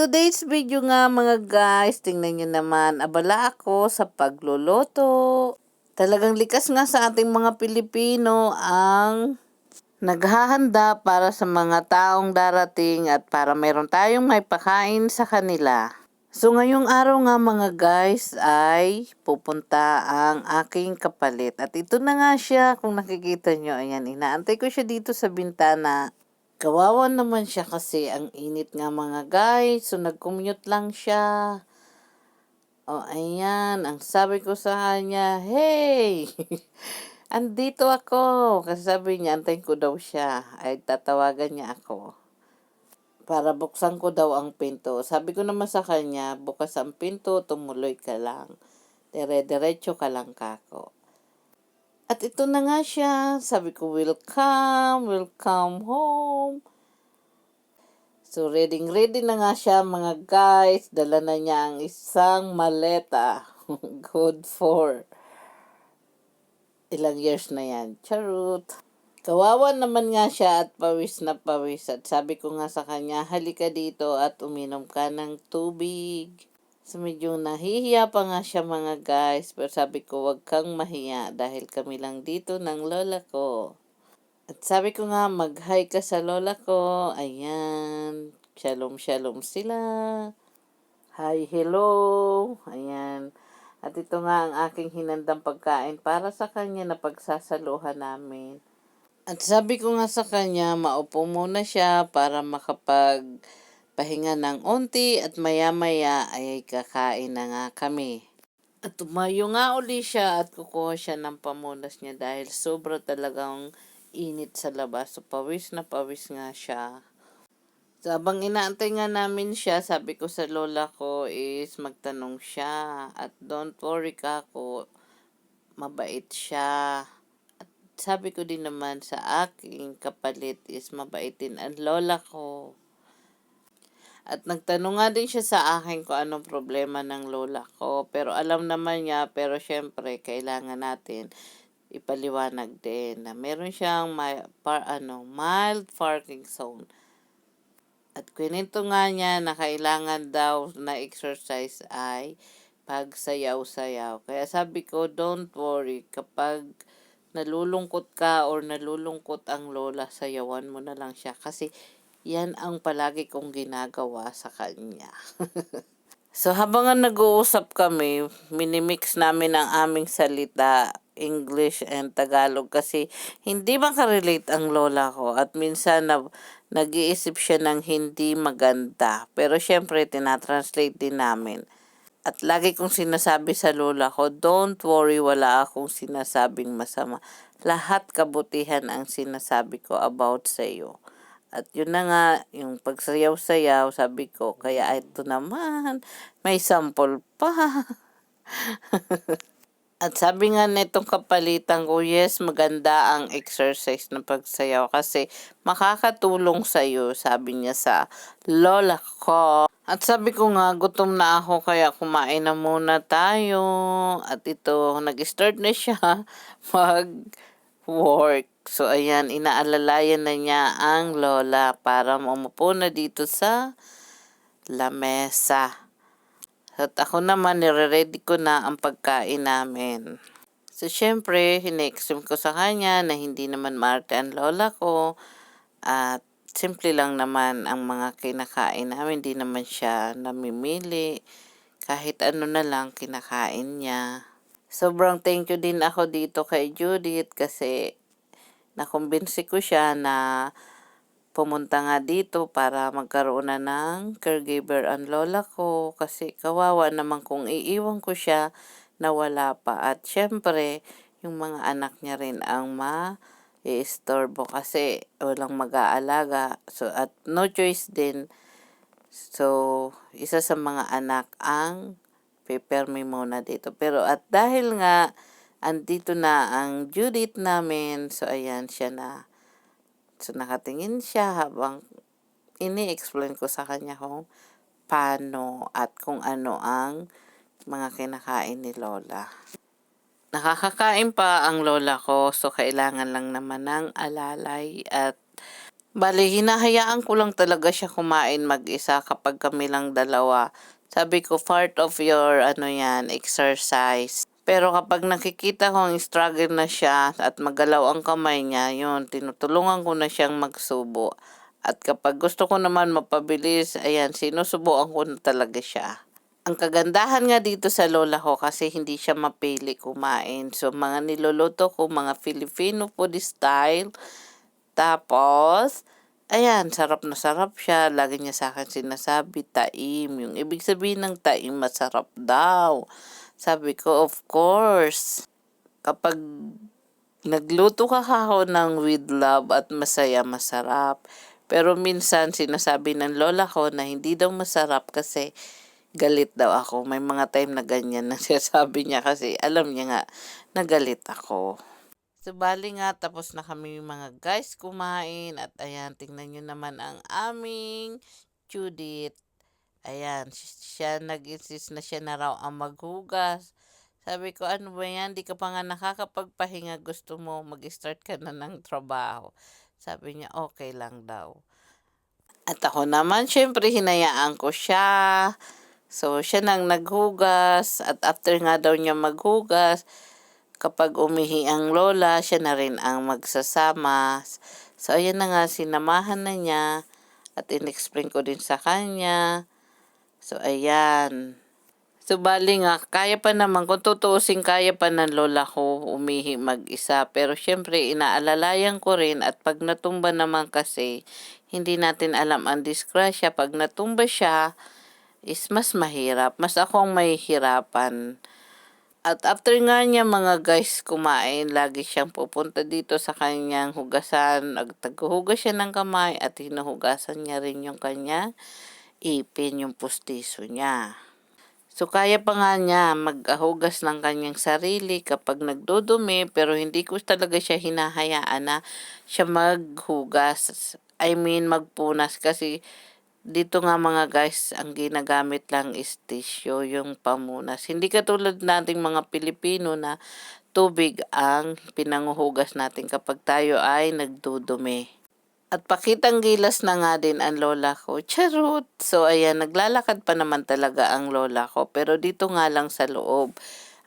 today's video nga mga guys, tingnan nyo naman, abala ako sa pagluluto. Talagang likas nga sa ating mga Pilipino ang naghahanda para sa mga taong darating at para meron tayong may pakain sa kanila. So ngayong araw nga mga guys ay pupunta ang aking kapalit. At ito na nga siya kung nakikita nyo. Ayan, inaantay ko siya dito sa bintana. Kawawa naman siya kasi ang init nga mga guys. So nag-commute lang siya. O ayan, ang sabi ko sa kanya, Hey! Andito ako. Kasi sabi niya, antayin ko daw siya. Ay tatawagan niya ako para buksan ko daw ang pinto. Sabi ko naman sa kanya, bukas ang pinto, tumuloy ka lang. Dire-diretso ka lang kako. At ito na nga siya. Sabi ko, welcome, welcome home. So, ready ready na nga siya mga guys. Dala na niya ang isang maleta. Good for ilang years na yan. Charot. Kawawa naman nga siya at pawis na pawis. At sabi ko nga sa kanya, halika dito at uminom ka ng tubig. So medyo nahihiya pa nga siya mga guys. Pero sabi ko, wag kang mahiya dahil kami lang dito ng lola ko. At sabi ko nga, mag-hi ka sa lola ko. Ayan. Shalom, shalom sila. Hi, hello. Ayan. At ito nga ang aking hinandang pagkain para sa kanya na pagsasaluhan namin. At sabi ko nga sa kanya, maupo muna siya para makapag pahinga ng onti at maya-maya ay kakain na nga kami. At tumayo nga uli siya at kukuha siya ng pamunas niya dahil sobra talagang init sa labas. So pawis na pawis nga siya. So, habang inaantay nga namin siya, sabi ko sa lola ko is magtanong siya. At don't worry ka ako, mabait siya sabi ko din naman sa aking kapalit is mabaitin ang lola ko. At nagtanong nga din siya sa akin kung anong problema ng lola ko. Pero alam naman niya, pero syempre, kailangan natin ipaliwanag din na meron siyang may, par, ano, mild parking zone. At kwento nga niya na kailangan daw na exercise ay pagsayaw-sayaw. Kaya sabi ko, don't worry, kapag nalulungkot ka or nalulungkot ang lola, sayawan mo na lang siya. Kasi yan ang palagi kong ginagawa sa kanya. so habang nag-uusap kami, minimix namin ang aming salita, English and Tagalog kasi hindi makarelate ang lola ko at minsan na, nag-iisip siya ng hindi maganda. Pero syempre, tinatranslate din namin. At lagi kong sinasabi sa lola ko, don't worry, wala akong sinasabing masama. Lahat kabutihan ang sinasabi ko about sa iyo. At yun na nga, yung pagsayaw-sayaw, sabi ko, kaya ito naman, may sample pa. At sabi nga nitong kapalitan ko, yes, maganda ang exercise na pagsayaw kasi makakatulong sa iyo, sabi niya sa lola ko. At sabi ko nga, gutom na ako kaya kumain na muna tayo. At ito, nag-start na siya mag-work. So ayan, inaalalayan na niya ang lola para umupo na dito sa lamesa. At ako naman, nire-ready ko na ang pagkain namin. So, syempre, hinexim ko sa kanya na hindi naman maarte ang lola ko. At simple lang naman ang mga kinakain namin. Hindi naman siya namimili. Kahit ano na lang kinakain niya. Sobrang thank you din ako dito kay Judith kasi nakumbinsi ko siya na pumunta nga dito para magkaroon na ng caregiver ang lola ko kasi kawawa naman kung iiwan ko siya na wala pa. At syempre yung mga anak niya rin ang ma istorbo kasi walang mag-aalaga. So at no choice din. So isa sa mga anak ang pepermi muna dito. Pero at dahil nga andito na ang Judith namin so ayan siya na So, nakatingin siya habang ini-explain ko sa kanya kung paano at kung ano ang mga kinakain ni Lola. Nakakakain pa ang lola ko, so kailangan lang naman ng alalay at Bali, hinahayaan ko lang talaga siya kumain mag-isa kapag kami lang dalawa. Sabi ko, part of your, ano yan, exercise. Pero kapag nakikita kong struggle na siya at magalaw ang kamay niya, yun, tinutulungan ko na siyang magsubo. At kapag gusto ko naman mapabilis, ayan, sinusubuan ko na talaga siya. Ang kagandahan nga dito sa lola ko kasi hindi siya mapili kumain. So, mga niluluto ko, mga Filipino food style. Tapos, ayan, sarap na sarap siya. Lagi niya sa akin sinasabi, taim. Yung ibig sabihin ng taim, masarap daw. Sabi ko, of course. Kapag nagluto ka kako ng with love at masaya, masarap. Pero minsan, sinasabi ng lola ko na hindi daw masarap kasi galit daw ako. May mga time na ganyan na sinasabi niya kasi alam niya nga na galit ako. So, bali nga, tapos na kami mga guys kumain. At ayan, tingnan nyo naman ang aming Judith. Ayan, siya nag-insist na siya na raw ang maghugas. Sabi ko, ano ba yan? Di ka pa nga nakakapagpahinga. Gusto mo mag-start ka na ng trabaho. Sabi niya, okay lang daw. At ako naman, syempre, hinayaan ko siya. So, siya nang naghugas. At after nga daw niya maghugas, kapag umihi ang lola, siya na rin ang magsasama. So, ayan na nga, sinamahan na niya. At in-explain ko din sa kanya. So, ayan. So, bali nga, kaya pa naman, kung tutuusin, kaya pa ng lola ko umihi mag-isa. Pero, syempre, inaalalayan ko rin. At pag natumba naman kasi, hindi natin alam ang disgrasya. Pag natumba siya, is mas mahirap. Mas ako ang mahihirapan. At after nga niya mga guys kumain, lagi siyang pupunta dito sa kanyang hugasan. Nagtaghugas siya ng kamay at hinuhugasan niya rin yung kanya ipin, yung pustiso niya. So, kaya pa nga niya maghugas ng kanyang sarili kapag nagdudumi, pero hindi ko talaga siya hinahayaan na siya maghugas. I mean, magpunas kasi dito nga mga guys, ang ginagamit lang is tissue, yung pamunas. Hindi katulad nating mga Pilipino na tubig ang pinanguhugas natin kapag tayo ay nagdudumi. At pakitang gilas na nga din ang lola ko. Charot! So ayan, naglalakad pa naman talaga ang lola ko. Pero dito nga lang sa loob.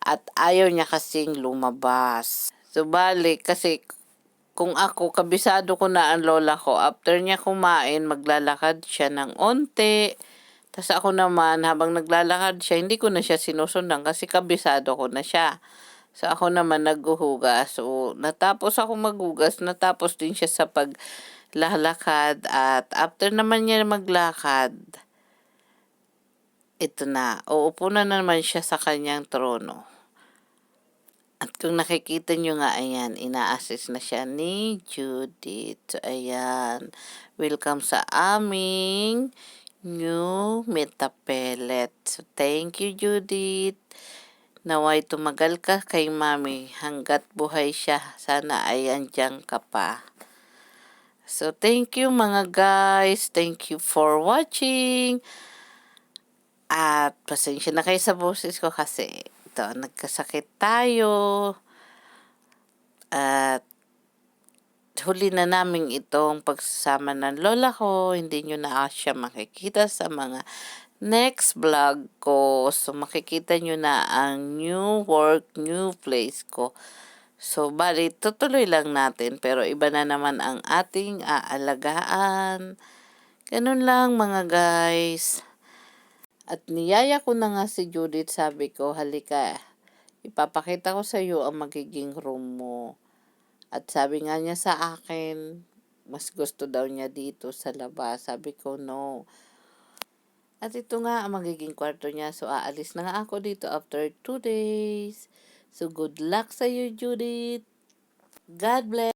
At ayaw niya kasing lumabas. So balik, kasi kung ako, kabisado ko na ang lola ko, after niya kumain, maglalakad siya ng onte. Tapos ako naman, habang naglalakad siya, hindi ko na siya sinusundan kasi kabisado ko na siya. So ako naman naghuhugas. So natapos ako maghugas, natapos din siya sa paglalakad at after naman niya maglakad, ito na, uupo na naman siya sa kanyang trono. At kung nakikita nyo nga, ayan, ina-assist na siya ni Judith. Ayan, welcome sa aming new meta pellet. So, thank you, Judith. Naway tumagal ka kay mami hanggat buhay siya. Sana ay andyan ka pa. So, thank you mga guys. Thank you for watching. At pasensya na kayo sa boses ko kasi ito, nagkasakit tayo. At huli na namin itong pagsasama ng lola ko. Hindi nyo na siya makikita sa mga next vlog ko. So, makikita nyo na ang new work, new place ko. So, bali, tutuloy lang natin. Pero iba na naman ang ating aalagaan. Ganun lang mga guys. At niyaya ko na nga si Judith, sabi ko, halika, ipapakita ko sa iyo ang magiging room mo. At sabi nga niya sa akin, mas gusto daw niya dito sa labas. Sabi ko, no. At ito nga ang magiging kwarto niya. So, aalis na nga ako dito after two days. So, good luck sa iyo, Judith. God bless.